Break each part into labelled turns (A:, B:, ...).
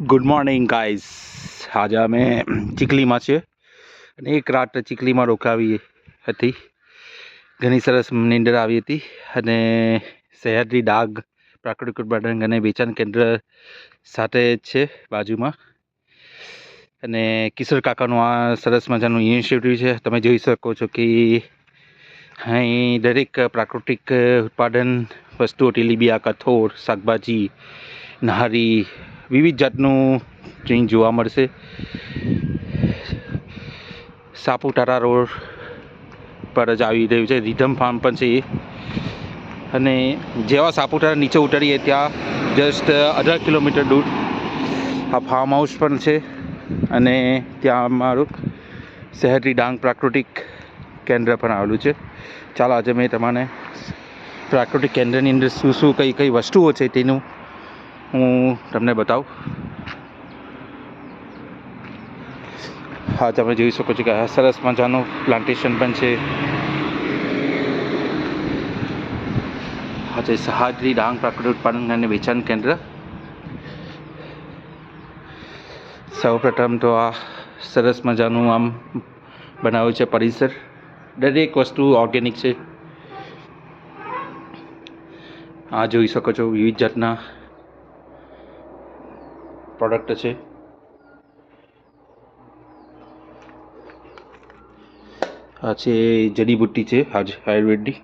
A: Good morning guys આજે અમે ચીખલીમાં છીએ અને એક રાત ચીખલીમાં રોકાવી હતી. ઘણી સરસ નિંદર આવી હતી અને સહ્યાદ્રી ડાગ પ્રાકૃતિક ઉત્પાદન અને વેચાણ કેન્દ્ર સાથે છે બાજુમાં. અને કિશોર કાકાનું આ સરસ મજાનું ઇનિશિયેટિવ છે. તમે જોઈ શકો છો કે અહીં દરેક પ્રાકૃતિક ઉત્પાદન વસ્તુઓ, ટીલીબિયા, કઠોળ, શાકભાજી નારી વિવિધ જાતનું ટ્રેન જોવા મળશે. સાપુતારા રોડ પર જ આવી રહ્યું છે, રીધમ ફાર્મ પણ છે અને જેવા સાપુતારા નીચે ઉતરીએ ત્યાં જસ્ટ અઢાર કિલોમીટર દૂર આ ફાર્મ હાઉસ પણ છે. અને ત્યાં અમારું શહેરી ડાંગ પ્રાકૃતિક કેન્દ્ર પણ આવેલું છે. ચાલો આજે મેં તમને પ્રાકૃતિક કેન્દ્રની અંદર શું શું કઈ કઈ વસ્તુઓ છે તેનું હું તમને બતાવું. હા તમે જોઈ શકો છો કે આ સરસ મજાનું પ્લાન્ટેશન પણ છે. છે સહાદ્રી ડાંગ પ્રાકૃતિક ઉત્પાદન અને વેચાણ કેન્દ્ર. સૌપ્રથમ તો આ સરસ મજાનું આમ બનાવ્યું છે પરિસર. દરેક વસ્તુ ઓર્ગેનિક છે. આ જોઈ શકો છો વિવિધ જાતના પ્રોડક્ટ છે. આ છે જડીબુટ્ટી છે આયુર્વેદની.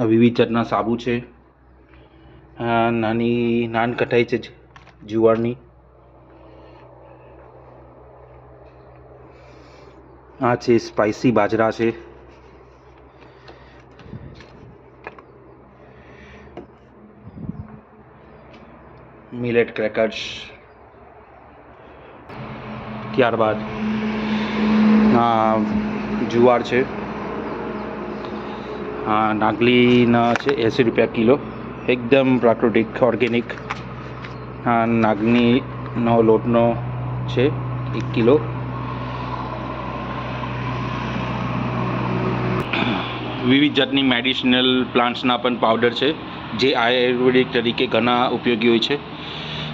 A: આ વિવિધ જાતના સાબુ છે. નાની, નાન કટાઈ છે જુવારની આ છે સ્પાઇસી બાજરા છે. મિલેટ ક્રેકર્સ ત્યારબાદ જુવાર છે. નાગલીના છે, એંસી રૂપિયા કિલો. એકદમ પ્રાકૃતિક, ઓર્ગેનિક. આ નાગલીનો લોટનો છે, એક કિલો. વિવિધ જાતની મેડિસિનલ પ્લાન્ટ્સના પણ પાવડર છે, જે આયુર્વેદિક તરીકે ઘણા ઉપયોગી હોય છે.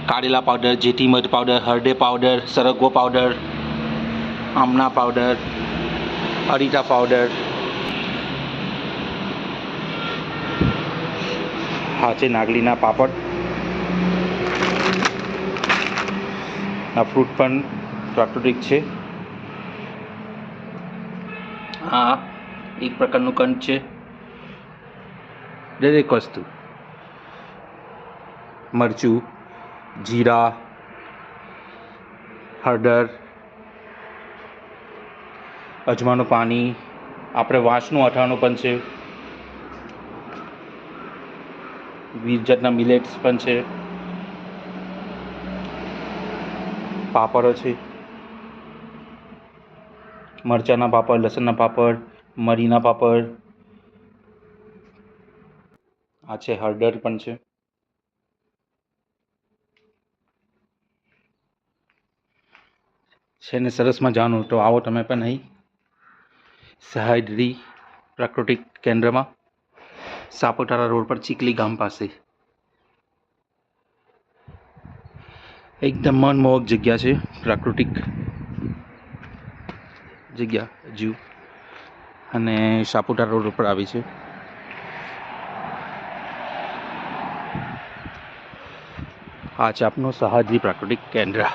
A: કારેલા પાવડર જેથી મધ પાવડર, હરડે પાવડર, સરગવો પાવડર, આમના પાવડર, અરીટા પાવડર. હા, છે નાગલીના પાપડ. આ ફ્રૂટ પણ પ્રાકૃતિક છે. આ એક પ્રકારનું કંદ છે. દરેક વસ્તુ. મરચું. જીરા, હળદર, અજમાનું પાણી, આપણે વાંસનું અઠાણું પણ છે. વિવિધ જાતના મિલેટ્સ પણ છે. પાપડો છે. મરચાંના પાપડ, લસણના પાપડ, મરીના પાપડ. આ છે હળદર પણ છે. છે ને સરસ મજાનું. તો આવો તમે પણ અહીં સહાયદ્રી પ્રાકૃતિક કેન્દ્રમાં સાપુતારા રોડ પર ચીકલી ગામ પાસે. એકદમ મનમોહક જગ્યા છે પ્રાકૃતિક જગ્યા જીવ. અને સાપુતારા રોડ ઉપર આવી છે. આ છે આપનું સહાજી પ્રાકૃતિક કેન્દ્ર.